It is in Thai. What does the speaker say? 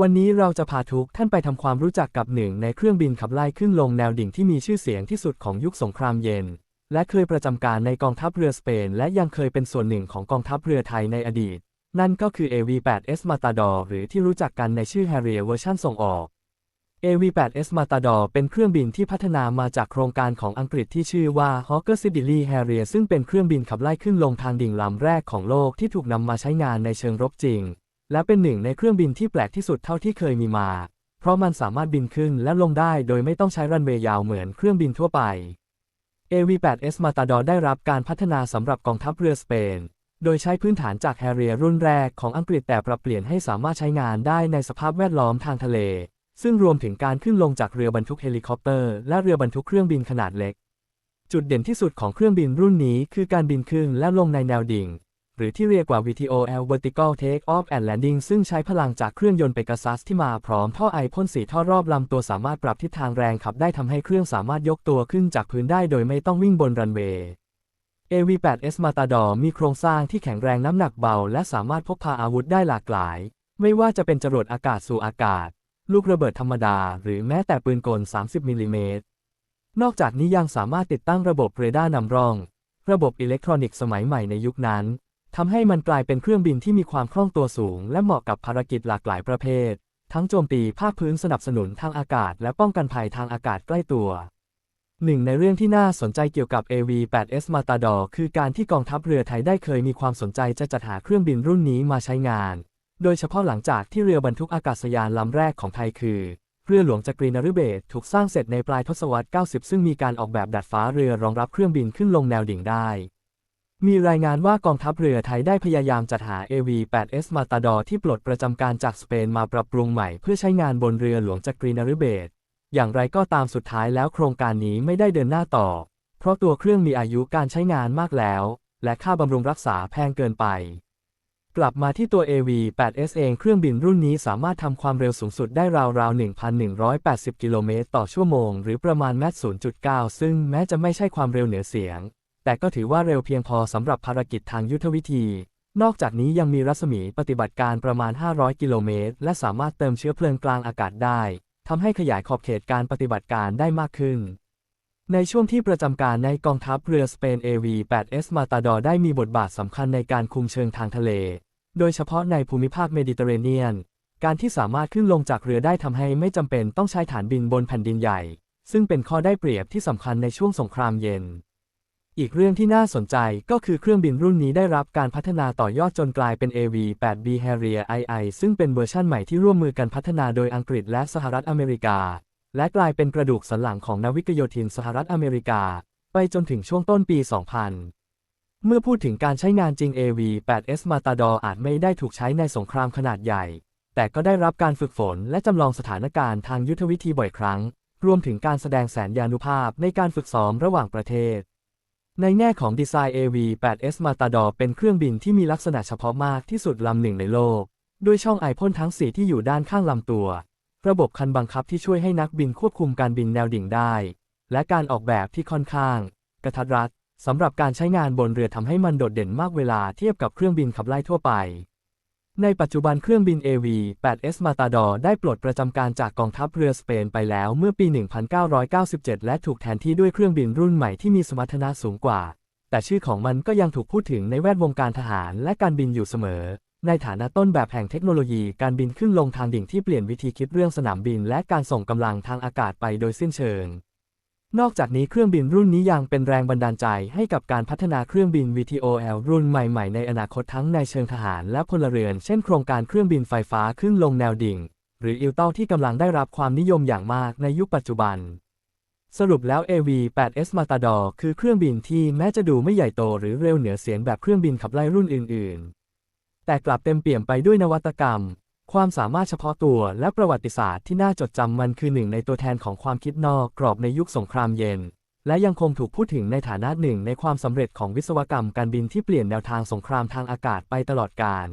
วันนี้เราจะพาทุกท่านไปทำความรู้จักกับหนึ่งในเครื่องบินขับไล่ขึ้นลงแนวดิ่งที่มีชื่อเสียงที่สุดของยุคสงครามเย็น และเคยประจำการในกองทัพเรือสเปน และยังเคยเป็นส่วนหนึ่งของกองทัพเรือไทยในอดีต นั่นก็คือ AV-8S Matador หรือที่รู้จักกันในชื่อ Harrier เวอร์ชันส่งออก AV-8S Matador เป็นเครื่องบินที่พัฒนามาจากโครงการของอังกฤษที่ชื่อว่า Hawker Siddeley Harrier ซึ่งเป็นเครื่องบินขับไล่ขึ้นลงทางดิ่งลำแรกของโลกที่ถูกนำมาใช้งานในเชิงรบจริง และเป็นหนึ่งในเครื่องบินที่แปลกที่สุดเท่าที่เคยมีมา เพราะมันสามารถบินขึ้นและลงได้โดยไม่ต้องใช้รันเวย์ยาวเหมือนเครื่องบินทั่วไป AV-8S Matador ได้รับการพัฒนาสำหรับกองทัพเรือสเปน โดยใช้พื้นฐานจาก Harrier รุ่นแรกของอังกฤษแต่ปรับเปลี่ยนให้สามารถใช้งานได้ในสภาพแวดล้อมทางทะเล ซึ่งรวมถึงการขึ้นลงจากเรือบรรทุกเฮลิคอปเตอร์และเรือบรรทุกเครื่องบินขนาดเล็ก จุดเด่นที่สุดของเครื่องบินรุ่นนี้คือการบินขึ้นและลงในแนวดิ่ง รือที่เรียกว่า VTOL Vertical Take Off and Landing ซึ่งใช้พลังจากเครื่องยนต์เปกัซัสที่มาพร้อมท่อไอพ่นสีท่อรอบลำตัวสามารถปรับทิศทางแรงขับได้ทำให้เครื่องสามารถยกตัวขึ้นจากพื้นได้โดยไม่ต้องวิ่งบนรันเวย์ AV-8S Matador มีโครงสร้างที่แข็งแรงน้ำหนักเบา และสามารถพกพาอาวุธได้หลากหลาย ไม่ว่าจะเป็นจรวดอากาศสู่อากาศ ลูกระเบิดธรรมดา หรือแม้แต่ปืนกล 30มิลลิเมตรนอกจากนี้ยังสามารถติดตั้งระบบเรดาร์นำร่อง ระบบอิเล็กทรอนิกส์สมัยใหม่ในยุคนั้น ทำให้มันกลายเป็นเครื่องบินที่มีความคล่องตัวสูง และเหมาะกับภารกิจหลากหลายประเภท ทั้งโจมตีภาคพื้นสนับสนุนทางอากาศ และป้องกันภัยทางอากาศใกล้ตัวหนึ่งในเรื่องที่น่าสนใจเกี่ยวกับ AV-8S Matador คือการที่กองทัพเรือไทยได้เคยมีความสนใจจะจัดหาเครื่องบินรุ่นนี้มาใช้งาน โดยเฉพาะหลังจากที่เรือบรรทุกอากาศยานลำแรกของไทยคือ เรือหลวงจักรีนฤเบศถูกสร้างเสร็จในปลายทศวรรษ 90 ซึ่งมีการออกแบบดัดฟ้าเรือรองรับเครื่องบินขึ้นลงแนวดิ่งได้ มีรายงานว่ากองทัพเรือไทยได้พยายามจัดหา AV-8S Matador ที่ปลดประจำการจากสเปนมาปรับปรุงใหม่เพื่อใช้งานบนเรือหลวงจักรีนฤเบศรอย่างไรก็ตามสุดท้ายแล้วโครงการนี้ไม่ได้เดินหน้าต่อ เพราะตัวเครื่องมีอายุการใช้งานมากแล้ว และค่าบำรุงรักษาแพงเกินไป กลับมาที่ตัว AV-8S เองเครื่องบินรุ่นนี้สามารถทำความเร็วสูงสุดได้ราวๆ 1,180 กิโลเมตรต่อชั่วโมง หรือประมาณแมต0.9 ซึ่งแม้จะไม่ใช่ความเร็วเหนือเสียง แต่ก็ถือว่าเร็วเพียงพอสำหรับภารกิจทางยุทธวิธี นอกจากนี้ยังมีรัศมีปฏิบัติการประมาณ 500 กิโลเมตร และสามารถเติมเชื้อเพลิงกลางอากาศได้ทำให้ขยายขอบเขตการปฏิบัติการได้มากขึ้น ในช่วงที่ประจำการในกองทัพเรือสเปน AV-8S Matador ได้มีบทบาทสำคัญในการคุมเชิงทางทะเล โดยเฉพาะในภูมิภาคเมดิเตอร์เรเนียน การที่สามารถขึ้นลงจากเรือได้ทำให้ไม่จำเป็นต้องใช้ฐานบินบนแผ่นดินใหญ่ ซึ่งเป็นข้อได้เปรียบที่สำคัญในช่วงสงครามเย็น อีกเรื่องที่น่าสนใจก็คือเครื่องบินรุ่นนี้ได้รับการพัฒนาต่อยอดจนกลายเป็น AV-8B Harrier II ซึ่งเป็นเวอร์ชั่นใหม่ที่ร่วมมือกันพัฒนาโดยอังกฤษและสหรัฐอเมริกา และกลายเป็นกระดูกสันหลังของนาวิกโยธินสหรัฐอเมริกา ไปจนถึงช่วงต้นปี 2000เมื่อพูดถึงการใช้งานจริง AV-8S Matador อาจไม่ได้ถูกใช้ในสงครามขนาดใหญ่ แต่ก็ได้รับการฝึกฝนและจำลองสถานการณ์ทางยุทธวิธีบ่อยครั้ง รวมถึงการแสดงแสนยานุภาพในการฝึกซ้อมระหว่างประเทศ ในแง่ของดีไซน์ AV-8S Matador เป็นเครื่องบินที่มีลักษณะเฉพาะมากที่สุดลำหนึ่งในโลก ด้วยช่องไอพ่นทั้ง 4 ที่อยู่ด้านข้างลำตัว ระบบคันบังคับที่ช่วยให้นักบินควบคุมการบินแนวดิ่งได้ และการออกแบบที่ค่อนข้าง กระทัดรัดสำหรับการใช้งานบนเรือทำให้มันโดดเด่นมากเวลาเทียบกับเครื่องบินขับไล่ทั่วไป ในปัจจุบันเครื่องบิน AV-8S Matador ได้ปลดประจำการจากกองทัพเรือสเปนไปแล้วเมื่อปี 1997 และถูกแทนที่ด้วยเครื่องบินรุ่นใหม่ที่มีสมรรถนะสูงกว่า แต่ชื่อของมันก็ยังถูกพูดถึงในแวดวงการทหารและการบินอยู่เสมอ ในฐานะต้นแบบแห่งเทคโนโลยีการบินขึ้นลงทางดิ่งที่เปลี่ยนวิธีคิดเรื่องสนามบิน และการส่งกำลังทางอากาศไปโดยสิ้นเชิง นอกจากนี้เครื่องบินรุ่นนี้ยังเป็นแรงบันดาลใจให้กับการพัฒนาเครื่องบิน VTOL รุ่นใหม่ๆ ในอนาคตทั้งในเชิงทหารและพลเรือน เช่นโครงการเครื่องบินไฟฟ้าขึ้นลงแนวดิ่ง หรืออิลเต้าที่กำลังได้รับความนิยมอย่างมากในยุคปัจจุบัน สรุปแล้ว AV-8S Matador คือเครื่องบินที่แม้จะดูไม่ใหญ่โตหรือเร็วเหนือเสียงแบบเครื่องบินขับไล่รุ่นอื่น ๆ แต่กลับเต็มเปี่ยมไปด้วยนวัตกรรม ความสามารถเฉพาะตัวและประวัติศาสตร์ที่น่าจดจำมันคือหนึ่งในตัวแทนของความคิดนอกกรอบในยุคสงครามเย็น และยังคงถูกพูดถึงในฐานะหนึ่งในความสำเร็จของวิศวกรรมการบินที่เปลี่ยนแนวทางสงครามทางอากาศไปตลอดกาล